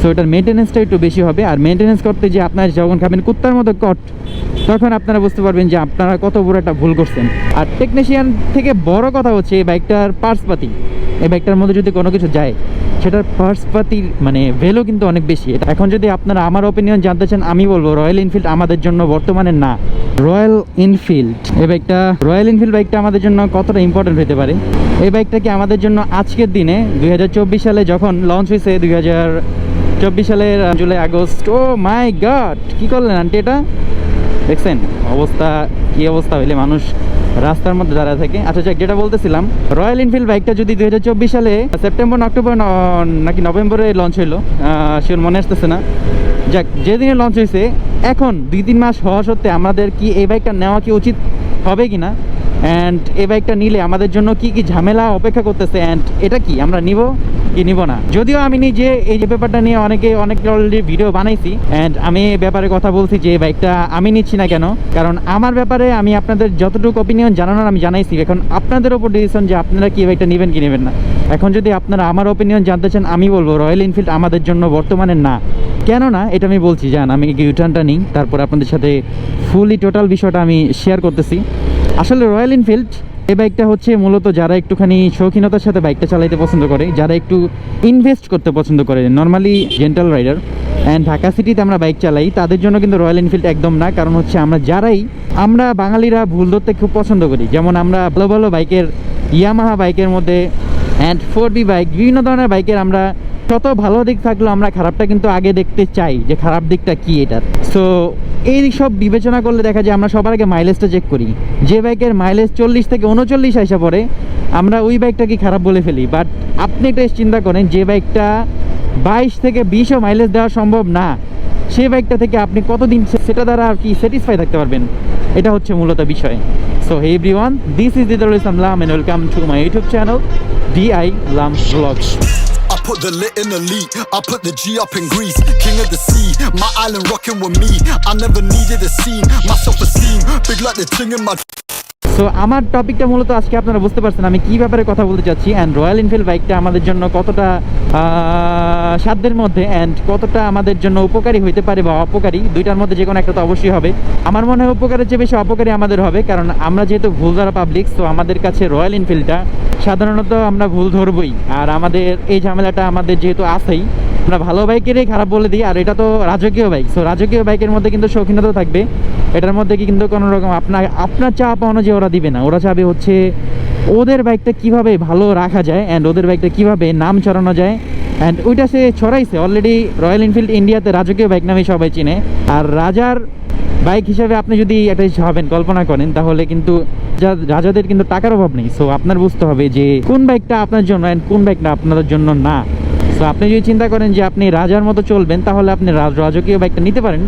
So এটার মেনটেন্যান্সটা একটু বেশি হবে। আর মেনটেন্যান্স করতে যে আপনার যখন খাবেন কুত্তার মতো কট, তখন আপনারা বুঝতে পারবেন যে আপনারা কত বড় একটা ভুল করছেন। আর টেকনিশিয়ান থেকে বড় কথা হচ্ছে, এই বাইকটার পার্সপাতি এই বাইকটার মধ্যে যদি কোনো কিছু যায় সেটার পার্সপাতির মানে ভ্যালু কিন্তু অনেক বেশি। এটা এখন যদি আপনারা আমার ওপিনিয়ন জানতে চান, আমি বলব রয়্যাল এনফিল্ড আমাদের জন্য বর্তমানে না। রয়্যাল এনফিল্ড এই বাইকটা রয়্যাল এনফিল্ড বাইকটা আমাদের জন্য কতটা ইম্পর্টেন্ট হতে পারে? এই বাইকটা কি আমাদের জন্য আজকের দিনে, দুই হাজার চব্বিশ সালে যখন লঞ্চ হয়েছে দুই চব্বিশ সালের July, August O my god কি করলেন আন্টি এটা? দেখছেন? অবস্থা, কি অবস্থা হইলে মানুষ রাস্তার মধ্যে দাঁড়ায় থাকে। আচ্ছা যাক, যেটা বলতেছিলাম রয়্যাল এনফিল্ড বাইকটা যদি দুই হাজার চব্বিশ সালে সেপ্টেম্বর অক্টোবর নাকি নভেম্বরে লঞ্চ হইল শিওর মনে আসতেছে না। যাক, যেদিনে লঞ্চ হয়েছে এখন দুই তিন মাস হওয়া সত্ত্বে আমাদের কি এই বাইকটা নেওয়া কি উচিত হবে কি না অ্যান্ড এই বাইকটা নিলে আমাদের জন্য কি কি ঝামেলা অপেক্ষা করতেছে? অ্যান্ড এটা কি, আমরা নিব? কি নিব না। যদিও আমি নিজে এই যে ব্যাপারটা নিয়ে অনেকে, অনেক অলরেডি ভিডিও বানাইছি অ্যান্ড আমি এই ব্যাপারে কথা বলছি যে বাইকটা আমি নিচ্ছি না কেন? কারণ আমার ব্যাপারে আমি আপনাদের যতটুকু অপিনিয়ন জানানোর আমি জানাইছি, এখন আপনাদের ওপর ডিসিশন যে আপনারা কি বাইকটা নেবেন কি নেবেন না। এখন যদি আপনারা আমার অপিনিয়ন জানতে চান, আমি বলব রয়্যাল এনফিল্ড আমাদের জন্য বর্তমানে না। কেন না এটা আমি বলছি যান আমি ইউটার্নটা নিই? তারপর আপনাদের সাথে ফুলি টোটাল বিষয়টা আমি শেয়ার করতেছি। আসলে রয়্যাল এনফিল্ড এই বাইকটা হচ্ছে মূলত যারা একটুখানি শৌখিনতার সাথে বাইকটা চালাইতে পছন্দ করে, যারা একটু ইনভেস্ট করতে পছন্দ করে। Normally gentle rider and Dhaka সিটিতে আমরা বাইক চালাই, তাদের জন্য কিন্তু রয়্যাল এনফিল্ড একদম না, কারণ হচ্ছে আমরা যারাই, আমরা বাঙালিরা ভুল ধরতে খুব পছন্দ করি। যেমন আমরা ভালো ভালো বাইকের ইয়ামাহা বাইকের মধ্যে অ্যান্ড ফোর বি বাইক বিভিন্ন ধরনের বাইকের আমরা কত ভালো দিক থাকলেও আমরা খারাপটা কিন্তু আগে দেখতে চাই যে খারাপ দিকটা কি এটার। সো এই সব বিবেচনা করলে দেখা যায় আমরা সবার আগে মাইলেজটা চেক করি। যে বাইকের মাইলেজ চল্লিশ থেকে উনচল্লিশ আসা পরে আমরা ওই বাইকটাকে খারাপ বলে ফেলি? বাট আপনি একটা চিন্তা করেন, যে বাইকটা বাইশ থেকে বিশও মাইলেজ দেওয়া সম্ভব না সেই বাইকটা থেকে আপনি কতদিন সেটা দ্বারা আর কি স্যাটিসফাই থাকতে পারবেন? এটা হচ্ছে মূলত বিষয়। So hey every one this is Didul Islam Lam and welcome to my YouTube channel D I Lam blogs put the lit in elite, I put the G up in Greece, king of the sea, my island rocking with me. I never needed a scene, my self-esteem, big like the thing in my so আমার টপিকটা মূলত আজকে আপনারা বুঝতে পারছেন আমি কি ব্যাপারে কথা বলতে চাচ্ছি অ্যান্ড রয়্যাল এনফিল্ড বাইকটা আমাদের জন্য কতটা সাধ্যের মধ্যে অ্যান্ড কতটা আমাদের জন্য উপকারী হইতে পারে বা অপকারী, দুইটার মধ্যে যে কোনো একটা তো অবশ্যই হবে। আমার মনে হয় উপকারের চেয়ে বেশি অপকারী আমাদের হবে, কারণ আমরা যেহেতু ভুল ধরা পাবলিক সো আমাদের কাছে রয়্যাল এনফিল্ডটা সাধারণত আমরা ভুল ধরবই। আর আমাদের এই ঝামেলাটা আমাদের যেহেতু আছেই, আমরা ভালো বাইকেরই খারাপ বলে দিই, আর এটা তো রাজকীয় বাইক সো রাজকীয় বাইকের মধ্যে কিন্তু শৌখিনতা থাকবে। এটার মধ্যে কি কিন্তু কোনো রকম আপনার আপনার চা পাওয়ানো যে ওরা দিবে না, ওরা চাবে হচ্ছে ওদের বাইকটা কীভাবে ভালো রাখা যায় অ্যান্ড ওদের বাইকটা কীভাবে নাম ছড়ানো যায় অ্যান্ড ওইটা সে ছড়াইছে। অলরেডি রয়্যাল এনফিল্ড ইন্ডিয়াতে রাজকীয় বাইক নামে সবাই চিনে। আর রাজার বাইক হিসাবে আপনি যদি জিনিস ভাবেন, কল্পনা করেন, তাহলে কিন্তু রাজাদের কিন্তু টাকার অভাব নেই। সো আপনার বুঝতে হবে যে কোন বাইকটা আপনার জন্য অ্যান্ড কোন বাইকটা আপনাদের জন্য না। সো আপনি যদি চিন্তা করেন যে আপনি রাজার মতো চলবেন, তাহলে আপনি রাজ- রাজকীয় বাইকটা নিতে পারেন।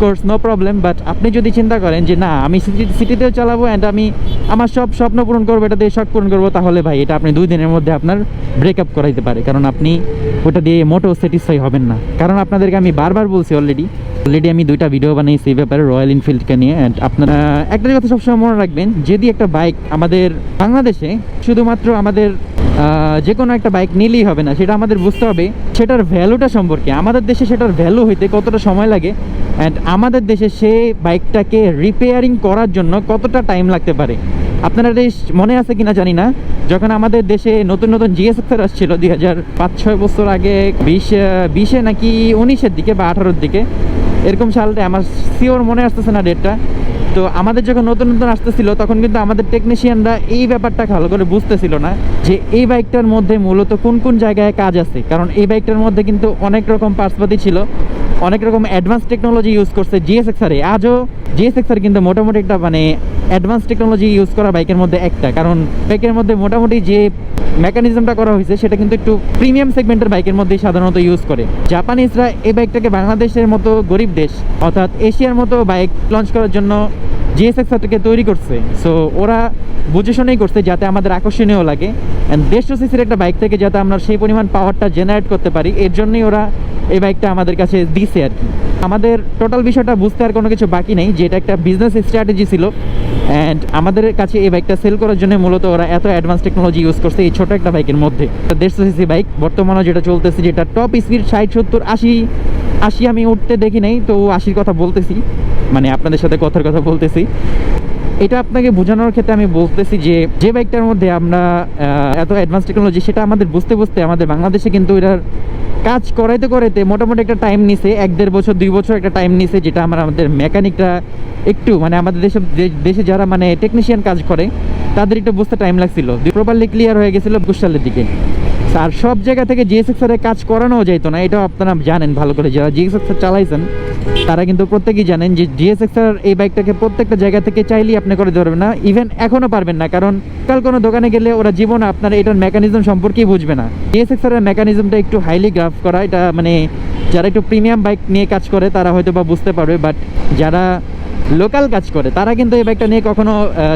কোর্স নো প্রবলেম বাট আপনি যদি চিন্তা করেন যে না, আমি সিটি সিটিতেও চালাবো অ্যান্ড আমি আমার সব স্বপ্ন পূরণ করব এটা দিয়ে শখ পূরণ করব, তাহলে ভাই, এটা আপনি দুই দিনের মধ্যে আপনার ব্রেকআপ করাইতে পারে। কারণ আপনি ওটা দিয়ে মোটেও স্যাটিসফাই হবেন না। কারণ আপনাদেরকে আমি বারবার বলছি অলরেডি অলরেডি আমি দুইটা ভিডিও বানিয়েছি এই ব্যাপারে রয়্যাল এনফিল্ডকে নিয়ে অ্যান্ড আপনারা একটা কথা সবসময় মনে রাখবেন, যদি একটা বাইক আমাদের বাংলাদেশে, শুধুমাত্র আমাদের যে কোনো একটা বাইক নিলেই হবে না, সেটা আমাদের বুঝতে হবে। সেটার ভ্যালুটা সম্পর্কে, আমাদের দেশে সেটার ভ্যালু হইতে কতটা সময় লাগে অ্যান্ড আমাদের দেশে সে বাইকটাকে রিপেয়ারিং করার জন্য কতটা টাইম লাগতে পারে? আপনারা বেশ মনে আছে কিনা জানি না। যখন আমাদের দেশে নতুন নতুন জিএসএক্সার আসছিল দুই হাজার পাঁচ ছয় বছর আগে, বিশ বিশে নাকি উনিশের দিকে বা আঠারোর দিকে, এরকম সালটা আমার শিওর মনে আসতেছে না ডেটটা তো আমাদের যখন নতুন নতুন আসতেছিল, তখন কিন্তু আমাদের টেকনিশিয়ানরা এই ব্যাপারটা ভালো করে বুঝতেছিল না যে এই বাইকটার মধ্যে মূলত কোন কোন জায়গায় কাজ আছে। কারণ এই বাইকটার মধ্যে কিন্তু অনেক রকম পার্সপাতি ছিল। অনেক রকম অ্যাডভান্স টেকনোলজি ইউজ করছে জিএসএক্সারে আজও জিএসএক্সার কিন্তু মোটামুটি একটা মানে অ্যাডভান্স টেকনোলজি ইউজ করা বাইকের মধ্যে একটা। কারণ বাইকের মধ্যে মোটামুটি যে মেকানিজমটা করা হয়েছে, সেটা কিন্তু একটু প্রিমিয়াম সেগমেন্টের বাইকের মধ্যেই সাধারণত ইউজ করে। জাপানিজরা এই বাইকটাকে বাংলাদেশের মতো গরিব দেশ, অর্থাৎ এশিয়ার মতো বাইক লঞ্চ করার জন্য জিএসএক্সারটাকে তৈরি করছে। সো ওরা বুঝে শুনেই করছে যাতে আমাদের আকর্ষণীয় লাগে। অ্যান্ড দেড়শো সিসির একটা বাইক থেকে যাতে আমরা সেই পরিমাণ পাওয়ারটা জেনারেট করতে পারি, এর জন্যই ওরা এই বাইকটা আমাদের কাছে দিছে আর কি। আমাদের টোটাল বিষয়টা বুঝতে আর কোনো কিছু বাকি নেই যে এটা একটা বিজনেস স্ট্র্যাটেজি ছিল। অ্যান্ড আমাদের কাছে এই বাইকটা সেল করার জন্য মূলত ওরা এত অ্যাডভান্স টেকনোলজি ইউজ করছে এই ছোটো একটা বাইকের মধ্যে। দেড়শো সিসি বাইক বর্তমানে যেটা চলতেছে, যেটা টপ স্পিড ষাট, সত্তর, আশি আশি আমি উঠতে দেখি নাই, তো আশির কথা বলতেছি। মানে আপনাদের সাথে কথার কথা বলতেছি। এটা আপনাকে বোঝানোর ক্ষেত্রে আমি বলতেছি যে যে বাইকটার মধ্যে আমরা এত অ্যাডভান্স টেকনোলজি সেটা আমাদের বুঝতে বুঝতে আমাদের বাংলাদেশে কিন্তু এটার কাজ করাইতে করাইতে মোটামুটি একটা টাইম নিছে, এক দেড় বছর, দুই বছর একটা টাইম নিছে, যেটা আমার আমাদের মেকানিকরা একটু মানে আমাদের দেশে দেশে যারা মানে টেকনিশিয়ান কাজ করে, তাদের একটু বুঝতে টাইম লাগছিল। প্রপারলি ক্লিয়ার হয়ে গেছিল একুশ দিকে। আর সব জায়গা থেকে জিএসএক্স এর কাজ করানো যাইতো না, এটাও আপনারা জানেন ভালো করে, যারা জিএসএক্স চালাইছেন, তারা কিন্তু প্রত্যেকেই জানেন যে জিএসএক্স এর এই বাইকটাকে প্রত্যেকটা জায়গা থেকে চাইলেই আপনি করে ধরবেন না ইভেন এখনও পারবেন না, কারণ কাল কোনো দোকানে গেলে ওরা জীবন আপনার এটার মেকানিজম সম্পর্কেই বুঝবে না। জিএসএক্স এর মেকানিজমটা একটু হাইলি গ্রাফ করা, এটা মানে যারা একটু প্রিমিয়াম বাইক নিয়ে কাজ করে, তারা হয়তো বা বুঝতে পারবে বাট যারা লোকাল কাজ করে, তারা কিন্তু এই বাইকটা নিয়ে কখনো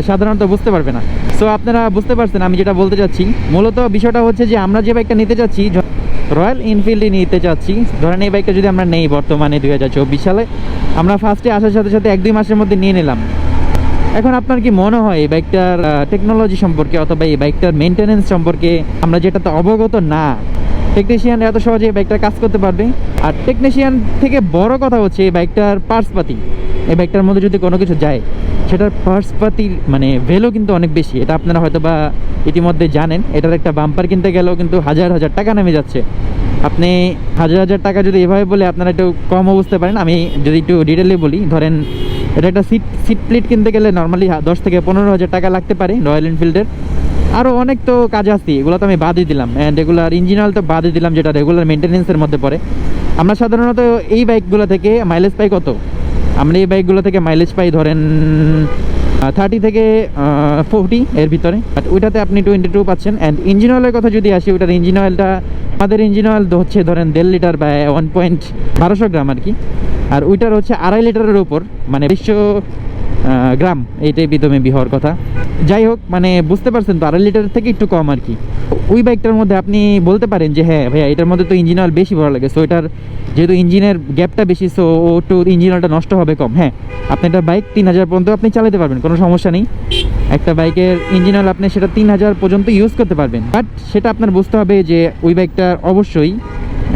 সাধারণত বুঝতে পারবে না। সো আপনারা বুঝতে পারছেন, আমি যেটা বলতে চাচ্ছি। মূলত বিষয়টা হচ্ছে যে, আমরা যে বাইকটা নিতে চাচ্ছি রয়্যাল এনফিল্ডই নিতে চাচ্ছি। ধরেন এই বাইকটা যদি আমরা নেই বর্তমানে দুই হাজার চব্বিশ সালে, আমরা ফার্স্টে আসার সাথে সাথে এক দুই মাসের মধ্যে নিয়ে নিলাম। এখন আপনার কি মনে হয়, এই বাইকটার টেকনোলজি সম্পর্কে অথবা এই বাইকটার মেনটেনেন্স সম্পর্কে আমরা যেটাতে অবগত না টেকনিশিয়ান এত সহজে এই বাইকটার কাজ করতে পারবে। আর টেকনিশিয়ান থেকে বড় কথা হচ্ছে, এই বাইকটার পার্টসপাতি এই বাইকটার মধ্যে যদি কোনো কিছু যায়, সেটার পার্টসপাতির মানে ভ্যালু কিন্তু অনেক বেশি। এটা আপনারা হয়তো বা ইতিমধ্যে জানেন। এটার একটা বাম্পার কিনতে গেলেও কিন্তু হাজার হাজার টাকা নেমে যাচ্ছে। আপনি হাজার হাজার টাকা যদি এভাবে বলে আপনারা একটু কমও বুঝতে পারেন, আমি যদি একটু ডিটেলে বলি, ধরেন এটা একটা সিট সিট প্লেট কিনতে গেলে নর্মালি দশ থেকে পনেরো হাজার টাকা লাগতে পারে রয়্যাল এনফিল্ডের আরও অনেক তো কাজ আছে, এগুলো তো আমি বাদই দিলাম। অ্যান্ড রেগুলার ইঞ্জিনাল তো বাদই দিলাম, যেটা রেগুলার মেনটেনেন্সের মধ্যে পড়ে। আমরা সাধারণত এই বাইকগুলো থেকে মাইলেজ পাই কত? আমরা এই বাইকগুলো থেকে মাইলেজ পাই ধরেন থার্টি থেকে ফোরটি এর ভিতরে। বাট ওইটাতে আপনি টোয়েন্টি টু পাচ্ছেন অ্যান্ড ইঞ্জিন অয়েলের কথা যদি আসি ওটার ইঞ্জিন অয়েলটা আমাদের ইঞ্জিন অয়েল হচ্ছে ধরেন দেড় লিটার বা ওয়ান পয়েন্ট বারোশো গ্রাম আর কি। আর ওইটার হচ্ছে আড়াই লিটারের উপর মানে বিশ্ব গ্রাম। এইটাই বিদমে বি হওয়ার কথা। যাই হোক মানে বুঝতে পারছেন তো, আড়াই লিটার থেকে একটু কম আর কি। ওই বাইকটার মধ্যে আপনি বলতে পারেন যে হ্যাঁ ভাইয়া, এটার মধ্যে তো ইঞ্জিন অয়েল বেশি ভরা লাগে সো এটার যেহেতু ইঞ্জিনের গ্যাপটা বেশি সো ও একটু ইঞ্জিন অয়েলটা নষ্ট হবে কম। হ্যাঁ আপনি একটা বাইক তিন হাজার পর্যন্ত আপনি চালাতে পারবেন, কোনো সমস্যা নেই। একটা বাইকের ইঞ্জিন অয়েল আপনি সেটা তিন হাজার পর্যন্ত ইউজ করতে পারবেন। বাট সেটা আপনার বুঝতে হবে যে, ওই বাইকটার অবশ্যই,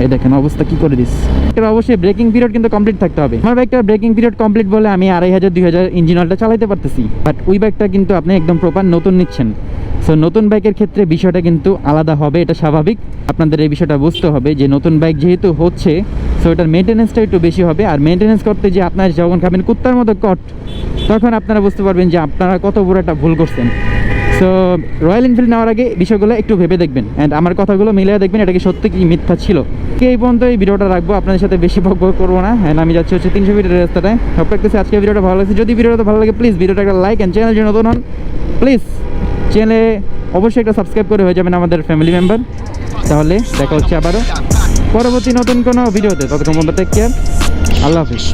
এই দেখেন অবস্থা কি করে দিস। এর অবশ্যই ব্রেকিং পিরিয়ড কিন্তু কমপ্লিট থাকতে হবে। আমার বাইকটার ব্রেকিং পিরিয়ড কমপ্লিট বলে আমি আড়াই হাজার, দুই হাজার ইঞ্জিন অয়েলটা চালাতে পারতেছি। বাট ওই বাইকটা কিন্তু আপনি একদম প্রপার নতুন নিচ্ছেন। সো নতুন বাইকের ক্ষেত্রে বিষয়টা কিন্তু আলাদা হবে, এটা স্বাভাবিক। আপনাদের এই বিষয়টা বুঝতে হবে যে নতুন বাইক যেহেতু হচ্ছে সো এটার মেনটেনেন্সটা একটু বেশি হবে। আর মেনটেনেন্স করতে যে আপনার যখন খাবেন কুত্তার মতো কট, তখন আপনারা বুঝতে পারবেন যে আপনারা কত বড় একটা ভুল করছেন। সো রয়্যাল এনফিল্ড নেওয়ার আগে বিষয়গুলো একটু ভেবে দেখবেন। অ্যান্ড আমার কথাগুলো মিলিয়ে দেখবেন, এটা কি সত্যি কি মিথ্যা ছিল। কে এই পর্যন্ত এই ভিডিওটা রাখব, আপনাদের সাথে বেশি বক করব না। অ্যান্ড আমি যাচ্ছি হচ্ছে তিনশো মিটার রাস্তাটায়। সব রাখতেছি আজকে ভিডিওটা ভালো লাগছে। যদি ভিডিওটা ভালো লাগে প্লিজ ভিডিওটা একটা লাইক অ্যান্ড চ্যানেল যদি নতুন হন প্লিজ চ্যানেলে অবশ্যই একটা সাবস্ক্রাইব করে হয়ে যাবেন আমাদের ফ্যামিলি মেম্বার তাহলে দেখা হচ্ছে আবারও। পরবর্তী নতুন কোনো ভিডিওতে, ততক্ষণ মধ্যে টেক কেয়ার আল্লাহ হাফিজ।